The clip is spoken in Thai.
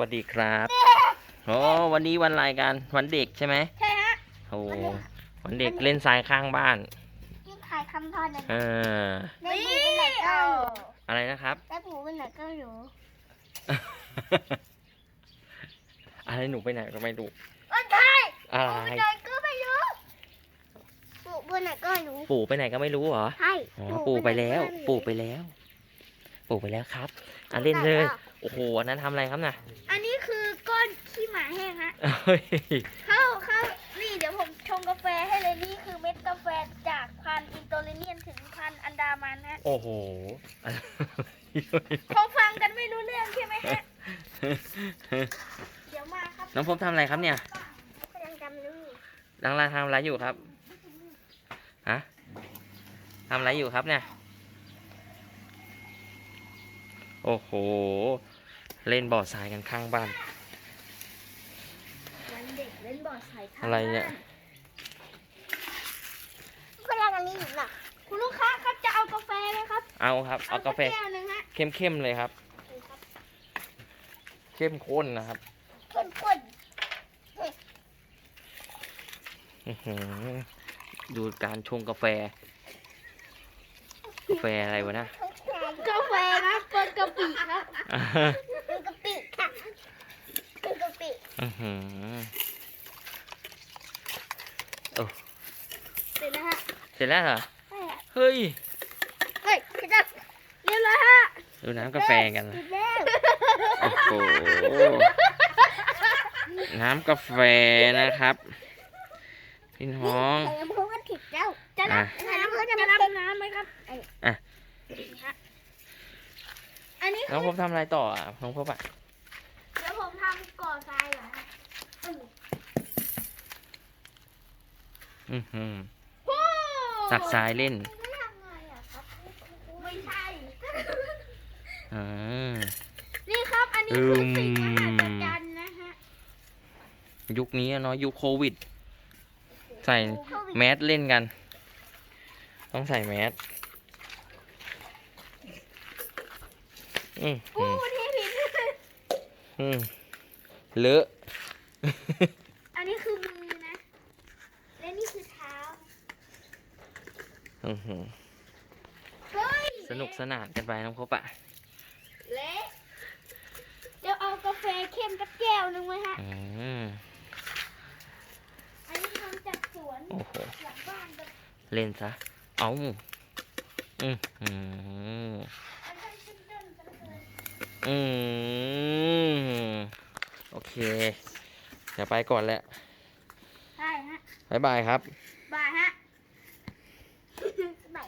วัสดีครับโอ้วันนี้วันอะไรกันวันเด็กใช่ไหมใช่ฮะโอ้วันเด็กเล่นทรายข้างบ้านที่ขายคำพรนะเออได้หมูไปไหนก็รู้อะไรนะครับได้หมูไปไหนก็รู้อะไรหนูไปไหนก็ไม่รู้ก็ใช่อะหมูไรไปไหนก็ไม่รู้หมูไปไหนก็รู้ปู่ไปไหนก็ไม่รู้เหรอใช่อ๋อปู่ไปแล้ว ปู่ไปแล้ว ปู่ไปแล้วครับอะเล่นเลยโอ้โหอันนั้นทำอะไรครับน่ะ เฮ้ยเข้าเข้านี่เดี๋ยวผมชงกาแฟให้เลยนี่คือเม็ดกาแฟจากพันธุ์อินโดนีเซียนถึงพันธุ์อันดามันฮะโอ้โหคงฟังกันไม่รู้เรื่องใช่ไหมฮะเดี๋ยวมาครับน้องพบทำอะไรครับเนี่ยกำลังจำลูกลังลาทำอะไรอยู่ครับฮะทำอะไรอยู่ครับเนี่ย โอ้โห เล่นบ่อทรายกันข้างบ้านวันเด็กเล่นบ อร์ดสายทางอะไรเนี่ยก็ยังอันนี้อยู่น่ะคุณลูกค้าครับจะเอากาแฟไหมครับ เอาครับ เอากาแฟสัแก้วหนึงฮะเข้มๆเลยครับ เข้มข้นนะครับเข้มข้นอื้อหือดูการชงกาแฟ กาแฟอะไรวะนะ กาแฟนะเปิดกะปิครับเป็นกะปิค่ะเป็นกะปิ อื้อหือ เส ร็จแล้วฮะเสร็จแล้วเหรอ ใช่ฮะเฮ้ย เฮ้ยเสร็จแล้วเรียบร้อยฮะดูน้ำกาแฟกันเสร็จแล้วโอ้โห น้ำกาแฟนะครับ พี่น้องใส่น้ำพุกันถิดแล้วจะอะรับน้ำจะรับน้ำไหมครับอะ ฮะอันนี้น้องพบทำอะไรต่ออะน้องพบอะ เดี๋ยวผมทำก่อทรายเหรอฮะอืมอือหือ โอ้ตักทรายเล่นไม่ทำไงอะครับไม่ใช่ อ่า นี่ครับ อันนี้คือสิ่งมหัศจรรย์นะฮะยุคนี้อะเนาะยุคโควิด ใส่แมสเล่นกัน ต้องใส่แมสอืมโอ้อืมเทผิดอืมเลอะ อันนี้คือมือนะ และนี่คือเท้า อื้อหือ เฮ้ย สนุกสนานกันไปน้องพบอะเละเดี๋ยวเอากาแฟเข้มกับแก้วหนึงไว้ฮะ อืมอันนี้ทำจากสวนโอ้โห หลังบ้านกับเล่นซะ เอาอืมอืมอันนั้นขึ้นต้นกันเลยอืมโอเค เดี๋ยวไปก่อนแล้วใช่ฮะ บ๊ายบายครับบายฮะ